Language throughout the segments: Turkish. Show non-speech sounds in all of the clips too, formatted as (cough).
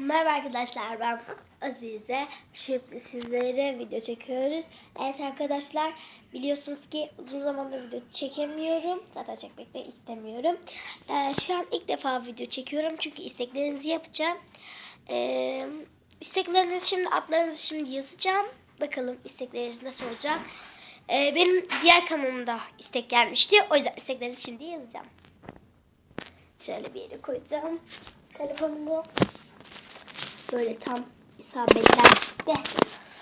Merhaba arkadaşlar ben Azize. Şimdi sizlere video çekiyoruz. Evet arkadaşlar biliyorsunuz ki uzun zamandır video çekemiyorum. Zaten çekmek de istemiyorum. Ee, şu an ilk defa video çekiyorum çünkü isteklerinizi yapacağım. Ee, isteklerinizi şimdi adlarınızı şimdi yazacağım. Bakalım istekleriniz nasıl olacak. Ee, benim diğer kanalımda istek gelmişti. O yüzden isteklerinizi şimdi yazacağım. Şöyle bir yere koyacağım telefonumu. Böyle tam isabetlendi.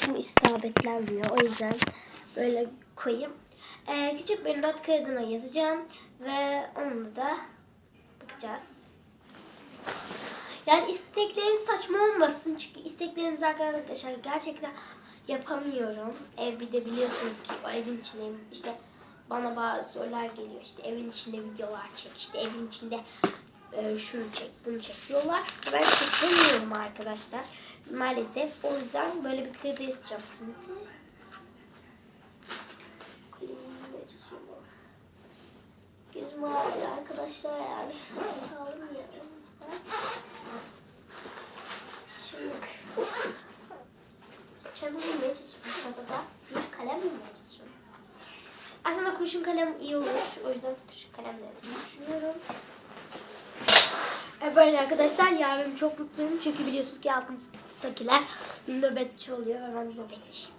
Tam isabetlenmiyor. O yüzden böyle koyayım. Ee, küçük bir not kağıdına yazacağım. Ve onunla da bakacağız. Yani istekleriniz saçma olmasın. Çünkü istekleriniz arkadaşlar gerçekten yapamıyorum. Ev bir de biliyorsunuz ki o evin içindeyim. İşte bana bazı sorular geliyor. İşte evin içinde videolar çek. İşte evin içinde e, şunu çek, bunu çek diyorlar. Ben çekemiyorum arkadaşlar. Maalesef. O yüzden böyle bir kıyıda yazacağım şimdi. Gözüm ağrıyor arkadaşlar yani. Kaldım ya. Şimdi kalemimle çiziyorum. Çatada bir kalemle çiziyorum. Aslında kurşun kalem iyi olur. O yüzden kurşun kalemle yazmayı düşünüyorum. E, Böyle arkadaşlar yarın çok mutluyum çünkü biliyorsunuz ki altımızdakiler nöbetçi oluyor ve ben nöbetçiyim.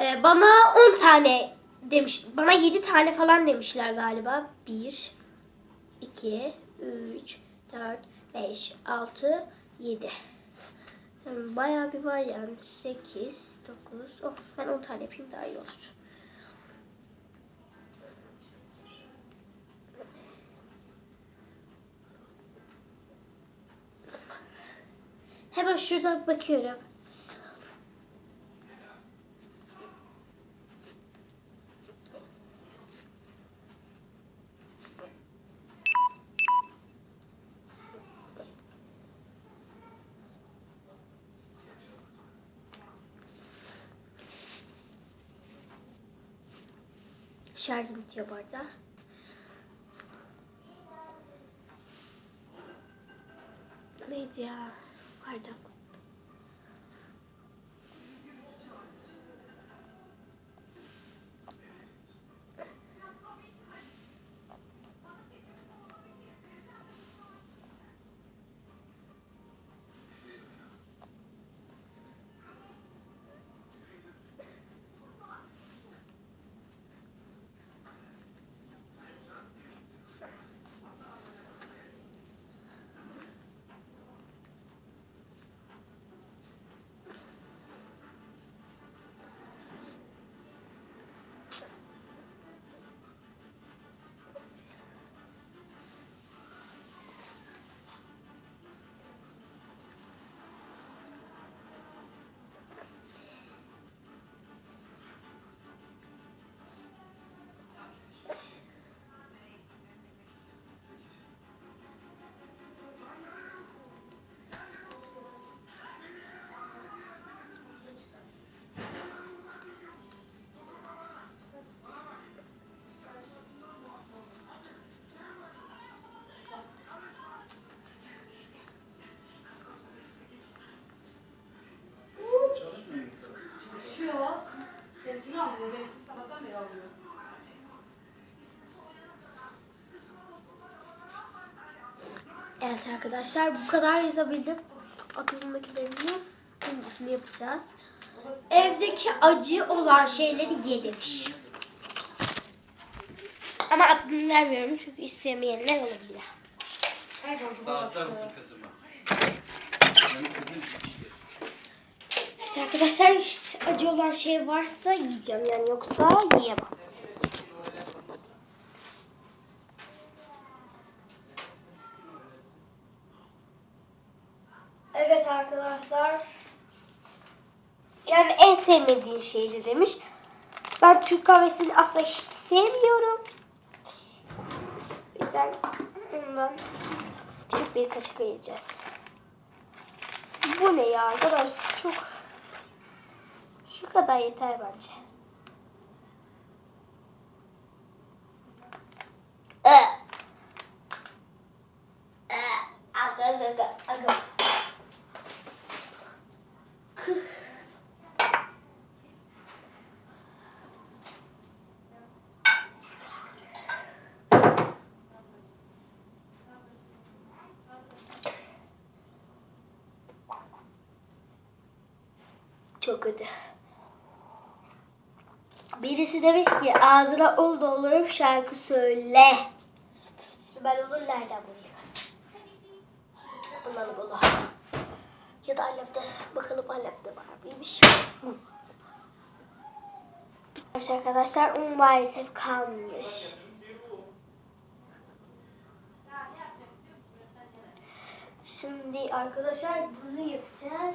E, bana 10 tane demiş, bana 7 tane falan demişler galiba. 1, 2, 3, 4, 5, 6, 7. Yani bayağı bir var yani. 8, 9, oh, ben 10 tane yapayım daha iyi olur. Hemen şuradan bakıyorum. Şarjım bitiyor bu arada. Neydi ya? Vardı Evet arkadaşlar bu kadar yazabildim. Aklımdakilerini ikincisini yapacağız. Evdeki acı olan şeyleri ye demiş. Ama adını vermiyorum çünkü istemeyenler olabilir. Saatler mısın kızıma? Evet arkadaşlar acı olan şey varsa yiyeceğim yani yoksa yiyemem. Arkadaşlar. Yani en sevmediğin şeydi demiş. Ben Türk kahvesini asla hiç sevmiyorum. Yüzden ondan küçük bir kaşık yiyeceğiz. Bu ne ya arkadaş çok şu kadar yeter bence. Çok kötü. Birisi demiş ki ağzına un doldurup şarkı söyle. Şimdi ben onu nereden bulayım? Bulalım onu. Ya da annemde bakalım annemde var mıymış? Evet arkadaşlar un maalesef kalmış. Şimdi arkadaşlar bunu yapacağız.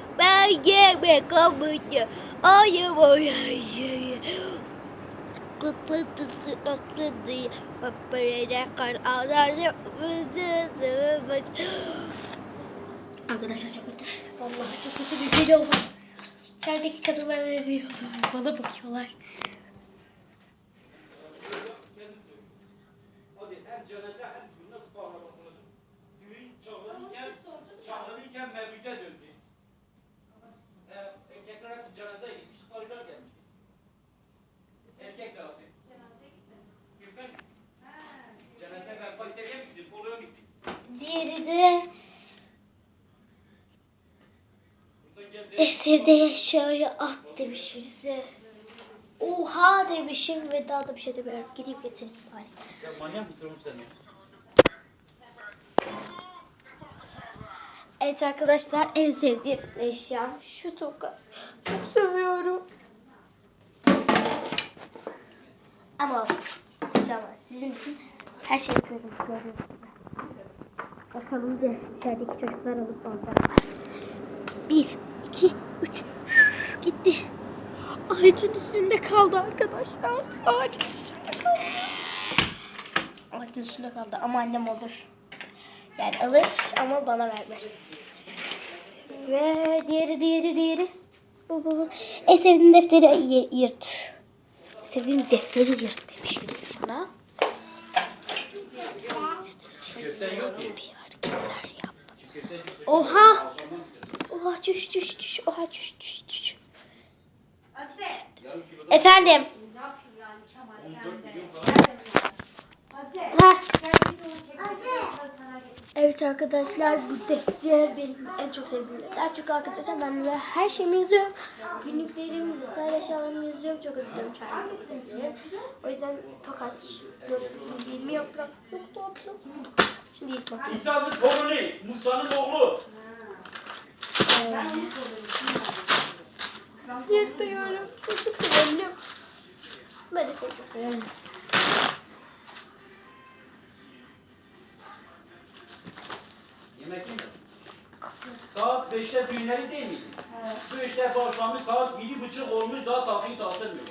şarkı söyleyeceğim. Arkadaşlar çok kötü. Vallahi çok kötü bir video oldu. İçerideki kadınlar rezil oldu. Bana bakıyorlar. Geldi. eserde yaşıyor at demiş birisi. Oha demişim ve daha da bir şey demiyorum. Gideyim getireyim bari. Ya manyak mısın oğlum sen ya? Evet arkadaşlar en sevdiğim eşyam şu toka. Çok seviyorum. Ama. İnşallah sizin için her şey yapıyorum. Bakalım de dışarıdaki çocuklar alıp alacaklar. Bir, iki, üç. Gitti. Ağacın üstünde kaldı arkadaşlar. Ağacın üstünde kaldı. Ağacın üstünde kaldı ama annem olur. Yani alır ama bana vermez. Ve diğeri diğeri diğeri. Bu bu bu. En sevdiğim defteri yırt. Sevdiğim defteri yırt demiş birisi bana. Oha! Oha çüş çüş çüş. Oha çüş çüş çüş. Efendim. 14 milyon falan. Ha. Evet arkadaşlar bu defter benim en çok sevdiğim defter. Çünkü arkadaşlar ben böyle her şeyimi yazıyorum. Günlüklerimi, vesaire eşyalarımı yazıyorum. Çok özür dilerim şarkı O yüzden tokaç 420 yaprak. Şimdi ilk bakayım. İsa'nın torunu, Musa'nın oğlu. Yırtıyorum. Seni çok seviyorum biliyor musun? Ben de seni çok seviyorum. Yemek yemedi. Saat 5'te düğünleri değil miydi? Bu işler başlamış saat yedi buçuk olmuş daha tatlıyı tattırmıyor.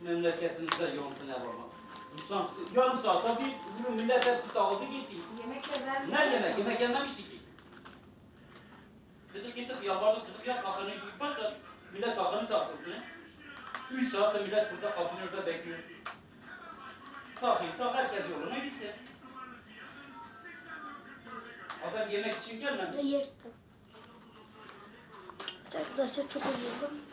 Memleketinizde yansın ne baba. İnsan yarım saatte bir bu millet hepsi dağıldı gitti. Ne yemek? Yemek yememiştik kafanı büyük bak da millet kafanı taksın. Üç saatte millet burada kapının önünde bekliyor. Takayım tak herkes yoluna gitsin. Adam yemek için gelmedi. Evet Arkadaşlar çok üzüldüm.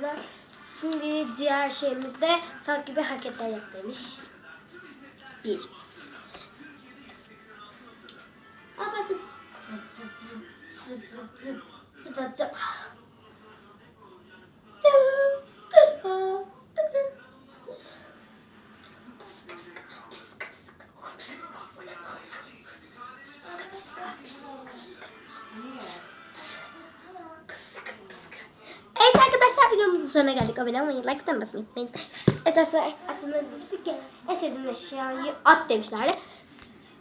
Yüzden Şimdi diğer şeyimizde sanki bir hareketler yap demiş. Bir. Abartın. Zıp zıp zıp zıp zıp zıp zıp zıp. Sonuna geldik. Abone olmayı, like butonu basmayı unutmayın. Evet arkadaşlar aslında demiştik ki en sevdiğim eşyayı at demişlerdi.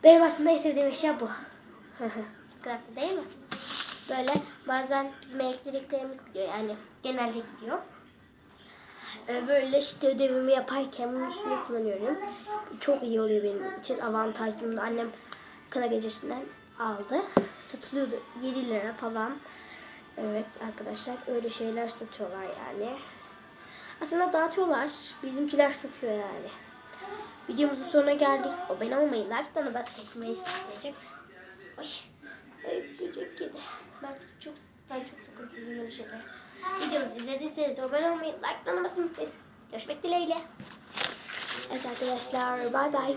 Benim aslında en sevdiğim eşya bu. (laughs) Sıkıntı değil mi? Böyle bazen bizim elektriklerimiz gidiyor yani genelde gidiyor. Ee, Böyle işte ödevimi yaparken bunu üstüne kullanıyorum. Çok iyi oluyor benim için avantajlı. Annem kına gecesinden aldı. Satılıyordu 7 lira falan. Evet arkadaşlar öyle şeyler satıyorlar yani. Aslında dağıtıyorlar. Bizimkiler satıyor yani. Videomuzun sonuna geldik. Abone olmayı, like butonu basmayı unutmayın. Ay, ay böcek yedi. Ben çok ben çok takıntılıyım öyle şeyler. Videomuzu izlediyseniz abone olmayı, like butonu basmayı unutmayın. Görüşmek dileğiyle. Evet arkadaşlar, bay bay.